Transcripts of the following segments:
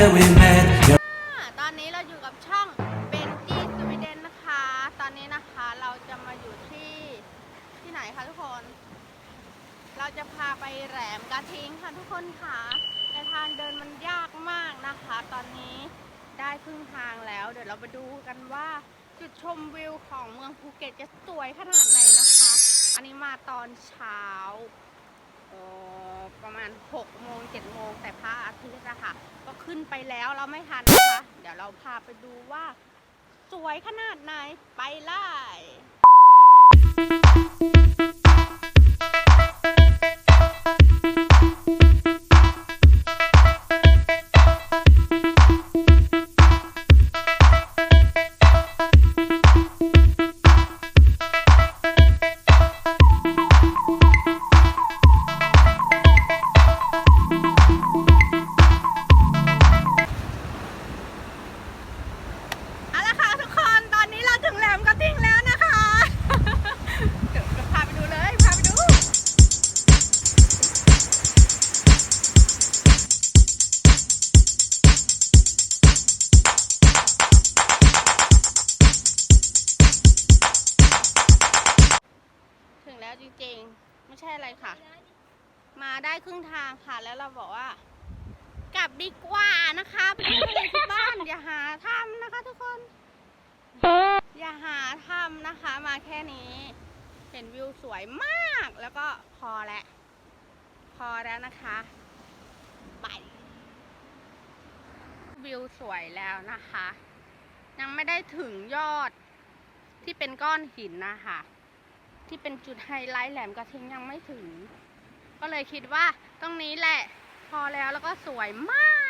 where we met. ตอนนี้เราอยู่กับช่องเบนจี้สวีเดนนะคะ ตอนนี้นะคะเราจะมาอยู่ที่ที่ไหนคะทุกคน เราจะพาไปแหลมกระทิงค่ะทุกคนค่ะแต่ทางเดินมันยากมากนะคะ ตอนนี้ได้ครึ่งทางแล้ว เดี๋ยวเราไปดูกันว่าจุดชมวิวของเมืองภูเก็ตจะสวยขนาดไหนนะคะ อันนี้มาตอนเช้า ประมาณ6โมง7โมงแต่พระอาทิตย์อะค่ะ ก็ขึ้นไปแล้วเราไม่ทันนะคะ เดี๋ยวเราพาไปดูว่า สวยขนาดไหนไปไล่านอย่าหาทำนะคะทุกคน อย่าหาทำนะคะมาแค่นี้ เห็นวิวสวยมากแล้วก็พอแล้วพอแล้วนะคะไปวิวสวยแล้วนะคะ ยังไม่ได้ถึงยอดที่เป็นก้อนหินนะคะ ที่เป็นจุดไฮไลท์แหลมกระทิงยังไม่ถึง ก็เลยคิดว่าตรงนี้แหละ พอแล้วแล้วก็สวยมาก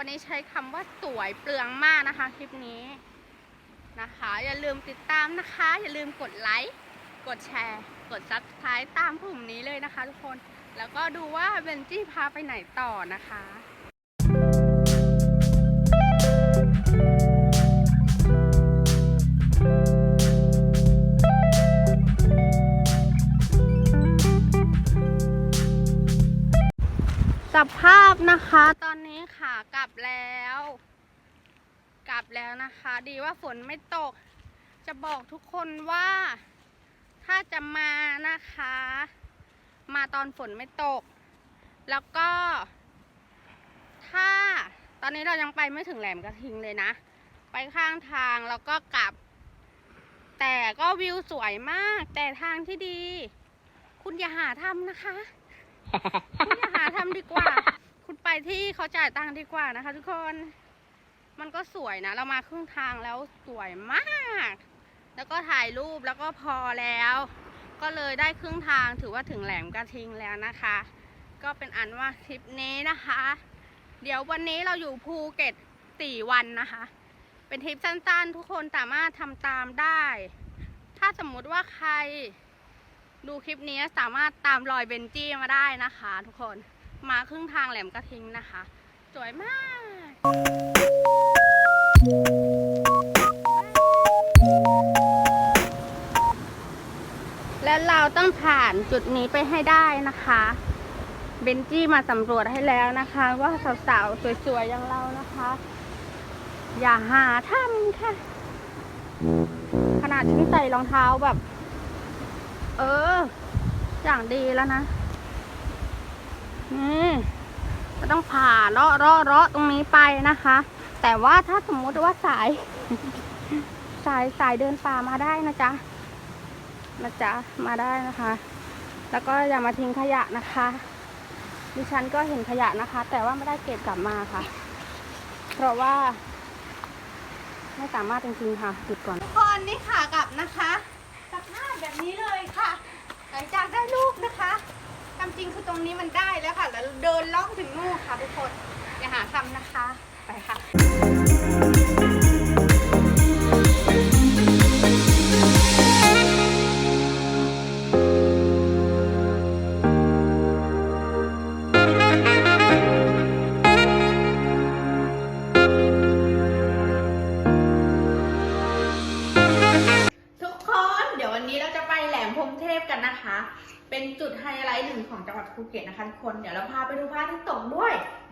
วันนี้ใช้คำว่าสวยเปลืองมากนะคะคลิปนี้นะคะ อย่าลืมติดตามนะคะ อย่าลืมกดไลค์กดแชร์ กดซับสไครต์ตามกลุ่มนี้เลยนะคะ ทุกคนแล้วก็ดูว่าเบนจี้พาไปไหนต่อนะคะ สภาพนะคะ ตอนนี้ค่ะกลับแล้ว กลับแล้วนะคะ ดีว่าฝนไม่ตก จะบอกทุกคนว่า ถ้าจะมานะคะ มาตอนฝนไม่ตก แล้วก็ ถ้าตอนนี้เรายังไปไม่ถึงแหลมกระทิงเลยนะ ไปข้างทางแล้วก็กลับ แต่ก็วิวสวยมาก แต่ทางที่ดี คุณอย่าหาทำนะคะ คุณอย่าหาทำดีกว่า คุณไปที่เขาจ่ายตังค์ดีกว่านะคะ ทุกคน มันก็สวยนะ เรามาครึ่งทางแล้วสวยมาก แล้วก็ถ่ายรูปแล้วก็พอแล้ว ก็เลยได้ครึ่งทางถือว่าถึงแหลมกระทิงแล้วนะคะ ก็เป็นอันว่าทริปนี้นะคะ เดี๋ยววันนี้เราอยู่ภูเก็ตสี่วันนะคะ เป็นทริปสั้นๆ ทุกคนสามารถทำตามได้ ถ้าสมมุติว่าใคร ดูคลิปนี้สามารถตามรอยเบนจี้มาได้นะคะ ทุกคนมาครึ่งทางแหลมกระทิงนะคะ สวยมากและเราต้องผ่านจุดนี้ไปให้ได้นะคะ เบนจี้มาสำรวจให้แล้วนะคะ ว่าสาวๆ สวยๆอย่างเรานะคะ อย่าหาทำค่ะ ขนาดฉันใส่รองเท้าแบบ เออ อย่างดีแล้วนะนี่ก็ต้องผ่าเลาะเลาะเลาะตรงนี้ไปนะคะ แต่ว่าถ้าสมมุติว่าสาย สายสายเดินป่ามาได้นะจ๊ะนะจ๊ะมาได้นะคะ แล้วก็อย่ามาทิ้งขยะนะคะ ดิฉันก็เห็นขยะนะคะ แต่ว่าไม่ได้เก็บกลับมาค่ะ เพราะว่า ไม่สามารถจริงๆค่ะหยุดก่อนทุกคนนี่ค่ะกับ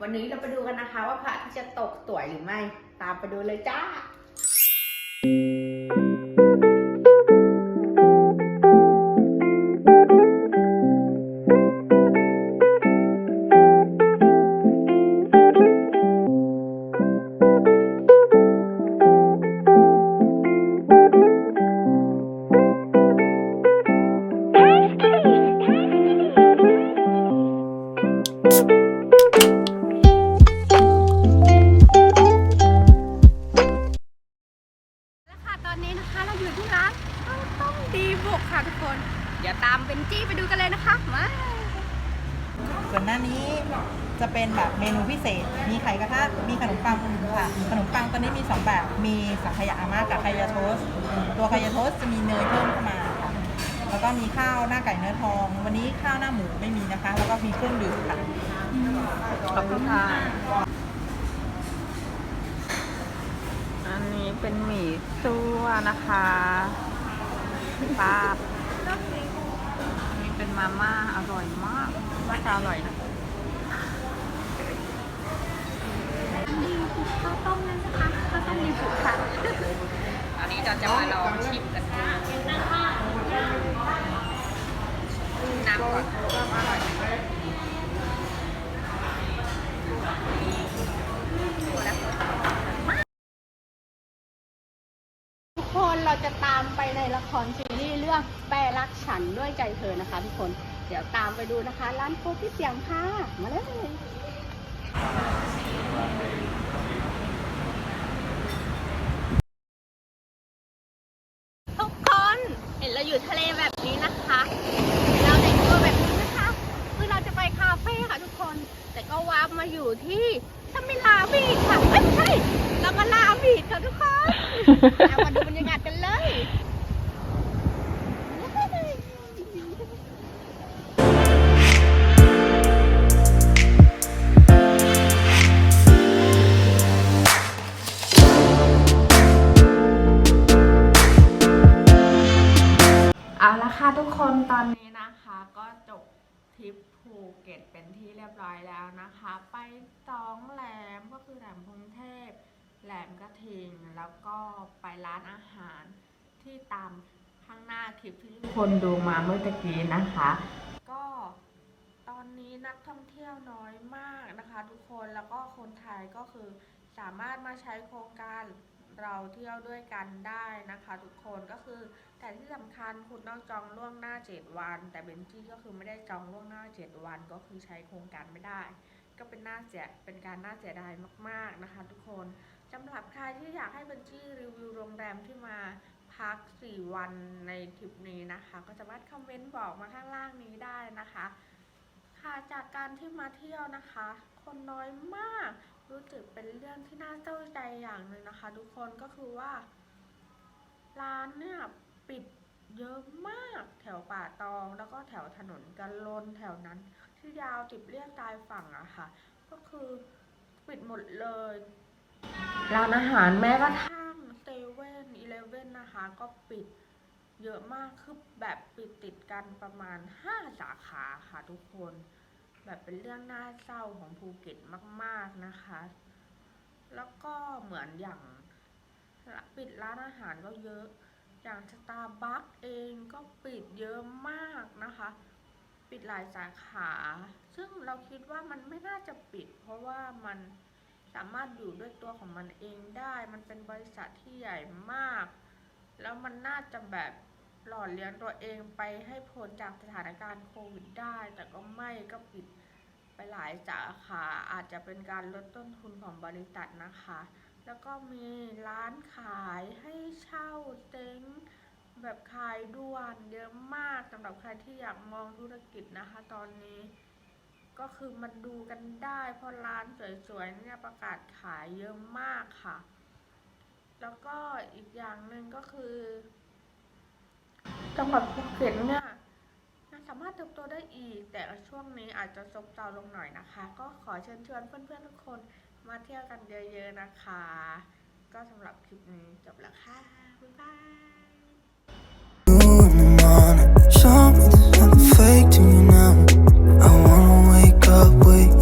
วันนี้เราไปดูกันนะคะ ว่าพระอาทิตย์จะตกสวยหรือไม่ ตามไปดูเลยจ้า ต้มดีบุกค่ะทุกคน เดี๋ยวตามเบนจี้ไปดูกันเลยนะคะ มา ส่วนหน้านี้จะเป็นแบบเมนูพิเศษ มีไข่กระทะ มีขนมปังค่ะ ขนมปังตอนนี้มี 2 แบบ มีสังขยาอาม่ากับไคยาโทสต์ตัวไคยาโทสต์จะมีเนยเพิ่มเข้ามาค่ะ แล้วก็มีข้าวหน้าไก่เนื้อทอง วันนี้ข้าวหน้าหมูไม่มีนะคะ แล้วก็มีเครื่องดื่มค่ะ ขอบคุณค่ะ อันนี้เป็นหมี่ซั่วนะคะ ป้านี่เป็นมาม่าอร่อยมากน่าจะอร่อยนะนี่คือข้าวต้มนั่นนะคะข้าวต้มมีผุค่ะ อันนี้เราจะมาลองชิมกันดูน้ำก่อนอร่อย คนเราจะตามไปในละครซีรีส์เรื่องแปรรักฉันด้วยใจเธอนะคะทุกคน เดี๋ยวตามไปดูนะคะ ร้านโคที่เสียงค่ะ มาเลยทุกคนเห็นเราอยู่ทะเลแบบนี้นะคะเราแต่งตัวแบบนี้นะคะ คือเราจะไปคาเฟ่ค่ะทุกคน แต่ก็วาร์ปมาอยู่ที่ถ้าไม่ลาบีค่ะเอ้ยไม่ใช่เรามาลาบีค่ะทุกคนเอามาดู ทริปภูเก็ตเป็นที่เรียบร้อยแล้วนะคะ ไปสองแหลมก็คือแหลมพรหมเทพ แหลมกระทิง แล้วก็ไปร้านอาหารที่ตามข้างหน้าคลิปที่ทุกคนดูมาเมื่อตะกี้นะคะ ก็ตอนนี้นักท่องเที่ยวน้อยมากนะคะ ทุกคนแล้วก็คนไทยก็คือสามารถมาใช้โครงการ เราเที่ยวด้วยกันได้นะคะ ทุกคนก็คือ แต่ที่สำคัญคุณต้องจองล่วงหน้า 7 วัน แต่เบนจี้ก็คือไม่ได้จองล่วงหน้า 7 วันก็คือใช้โครงการไม่ได้ ก็เป็นน่าเสียเป็นการน่าเสียดายมาก ๆนะคะ ทุกคนสำหรับใครที่อยากให้เบนจี้รีวิวโรงแรมที่มาพัก 4 วันในทริปนี้นะคะ ก็สามารถคอมเมนต์บอกมาข้างล่างนี้ได้นะคะ ค่ะจากการที่มาเที่ยวนะคะ คนน้อยมาก รู้สึกเป็นเรื่องที่น่าเศร้าใจอย่างหนึ่งนะคะ ทุกคนก็คือว่า ร้านเนี่ยปิดเยอะมากแถวป่าตองแล้วก็แถวถนนกันลนแถวนั้น ที่ยาวติดเรียกตายฝั่งอะค่ะ ก็คือปิดหมดเลยร้านอาหารแม้กระทั่งเซเว่นอีเลฟเว่นนะคะ ก็ปิดเยอะมากคือแบบปิดติดกันประมาณ 5 สาขาค่ะทุกคน แบบเป็นเรื่องน่าเศร้าของภูเก็ตมากๆนะคะ แล้วก็เหมือนอย่างปิดร้านอาหารก็เยอะ อย่างสตาร์บัคเองก็ปิดเยอะมากนะคะ ปิดหลายสาขา ซึ่งเราคิดว่ามันไม่น่าจะปิด เพราะว่ามันสามารถอยู่ด้วยตัวของมันเองได้ มันเป็นบริษัทที่ใหญ่มาก แล้วมันน่าจะแบบ หล่อเลี้ยงตัวเองไปให้พ้นจากสถานการณ์โควิดได้ แต่ก็ไม่ก็ปิดไปหลายสาขาอาจจะเป็นการลดต้นทุนของบริษัทนะคะ แล้วก็มีร้านขายให้เช่าเต็นท์แบบขายด่วนเยอะมากสำหรับใครที่อยากมองธุรกิจนะคะ ตอนนี้ ก็คือมันดูกันได้เพราะร้านสวยๆเนี่ยประกาศขายเยอะมากค่ะ แล้วก็อีกอย่างหนึ่งก็คือ จังหวัดภูเก็ตเนี่ยยังสามารถเติบโตได้อีก แต่ช่วงนี้อาจจะซบเซาลงหน่อยนะคะ ก็ขอเชิญชวนเพื่อนๆทุกคนมาเที่ยวกันเยอะๆนะคะ ก็สำหรับคลิปนี้จบแล้วค่ะบ๊ายบาย Something's fake to me now. I wanna subway.